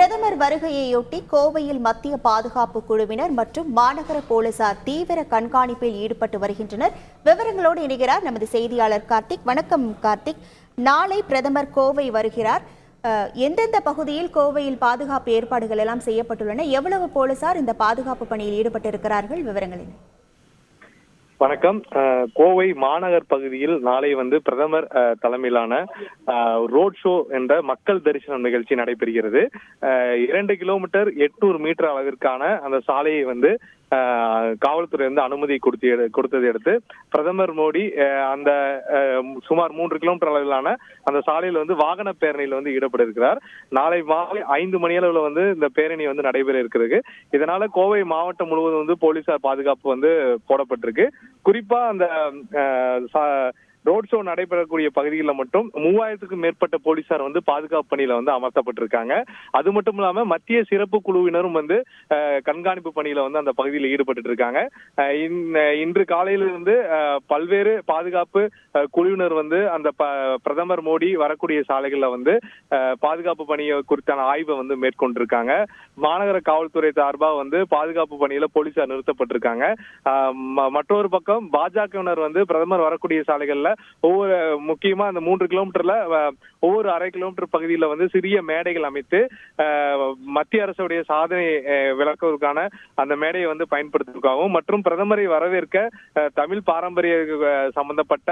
பிரதமர் வருகையையொட்டி கோவையில் மத்திய பாதுகாப்பு குழுவினர் மற்றும் மாநகர போலீசார் தீவிர கண்காணிப்பில் ஈடுபட்டு வருகின்றனர். விவரங்களோடு இணைகிறார் நமது செய்தியாளர் கார்த்திக். வணக்கம் கார்த்திக். நாளை பிரதமர் கோவை வருகிறார். எந்தெந்த பகுதியில் கோவையில் பாதுகாப்பு ஏற்பாடுகள் எல்லாம் செய்யப்பட்டுள்ளன? எவ்வளவு போலீசார் இந்த பாதுகாப்பு பணியில் ஈடுபட்டிருக்கிறார்கள்? விவரங்கள் என்ன வணக்கம். கோவை மாநகர் பகுதியில் நாளை வந்து பிரதமர் தலைமையிலான ரோட் ஷோ என்ற மக்கள் தரிசனம் நிகழ்ச்சி நடைபெறுகிறது. இரண்டு கிலோமீட்டர் எட்நூறு மீட்டர் அளவிற்கான அந்த சாலையை வந்து காவல்துறை வந்து அனுமதி கொடுத்து கொடுத்ததை அடுத்து பிரதமர் மோடி அந்த சுமார் மூன்று கிலோமீட்டர் அளவிலான அந்த சாலையில் வந்து வாகன பேரணியில் வந்து ஈடுபட இருக்கிறார் நாளை மாலை ஐந்து மணி அளவில் வந்து இந்த பேரணி வந்து நடைபெற இருக்கிறது. இதனால கோவை மாவட்டம் முழுவதும் வந்து போலீசார் பாதுகாப்பு வந்து போடப்பட்டிருக்கு. குறிப்பா அந்த அஹ், சா- ரோட் ஷோ நடைபெறக்கூடிய பகுதிகளில் மட்டும் மூவாயிரத்துக்கும் மேற்பட்ட போலீசார் வந்து பாதுகாப்பு பணியில வந்து அமர்த்தப்பட்டிருக்காங்க. அது மட்டும் இல்லாம மத்திய சிறப்பு குழுவினரும் வந்து கண்காணிப்பு பணியில வந்து அந்த பகுதியில் ஈடுபட்டு இருக்காங்க இன்று காலையிலிருந்து பல்வேறு பாதுகாப்பு குழுவினர் வந்து அந்த ப- பிரதமர் மோடி வரக்கூடிய சாலைகள்ல வந்து பாதுகாப்பு பணியை குறித்தான ஆய்வை வந்து மேற்கொண்டிருக்காங்க. மாநகர காவல்துறை சார்பாக வந்து பாதுகாப்பு பணியில போலீசார் நிறுத்தப்பட்டிருக்காங்க. ம- மற்றொரு பக்கம் பாஜகவினர் வந்து பிரதமர் வரக்கூடிய சாலைகள்ல ஒவ்வொரு முக்கியமா அந்த மூன்று கிலோமீட்டர்ல ஒவ்வொரு அரை கிலோமீட்டர் பகுதியில வந்து சிறிய மேடைகள் அமைத்து மத்திய அரசுடைய சாதனை விளக்குவதற்கான அந்த மேடையை வந்து பயன்படுத்துவதற்காகவும் மற்றும் பிரதமரை வரவேற்க தமிழ் பாரம்பரிய சம்பந்தப்பட்ட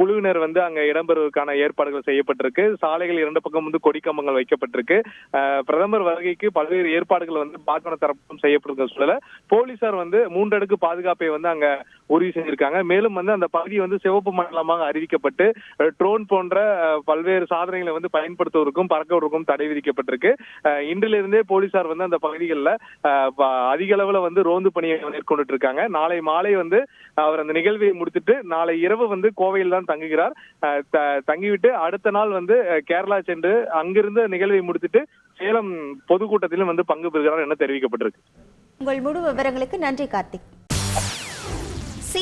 குழுவினர் வந்து அங்க இடம்பெறுவதற்கான ஏற்பாடுகள் செய்யப்பட்டிருக்கு. சாலைகள் இரண்டு பக்கம் வந்து கொடிக்கம்பங்கள் வைக்கப்பட்டிருக்கு. பிரதமர் வருகைக்கு பல்வேறு ஏற்பாடுகள் வந்து பாஜக தரப்பும் செய்யப்பட்டிருக்க சூழல போலீசார் வந்து மூன்றடுக்கு பாதுகாப்பை வந்து அங்க உறுதி செஞ்சிருக்காங்க. மேலும் வந்து அந்த பகுதி வந்து சிவப்பு மண்டலமாக அறிவிக்கப்பட்டு ட்ரோன் போன்ற பல்வேறு சாதனைகளை வந்து பயன்படுத்துவதற்கும் பறக்கவதற்கும் தடை விதிக்கப்பட்டிருக்கு. இன்றிலிருந்தே போலீசார் வந்து அந்த பகுதிகளில் அதிக அளவில் வந்து ரோந்து பணியை மேற்கொண்டுட்டு இருக்காங்க நாளை மாலை வந்து அவர் அந்த நிகழ்வை முடித்துட்டு நாளை இரவு வந்து கோவையில் தான் தங்குகிறார். தங்கிவிட்டு அடுத்த நாள் வந்து கேரளா சென்று அங்கிருந்து நிகழ்வை முடித்துட்டு சேலம் பொதுக்கூட்டத்திலும் வந்து பங்கு பெறுகிறார் என தெரிவிக்கப்பட்டிருக்கு. உங்கள் முழு விவரங்களுக்கு நன்றி கார்த்திக்.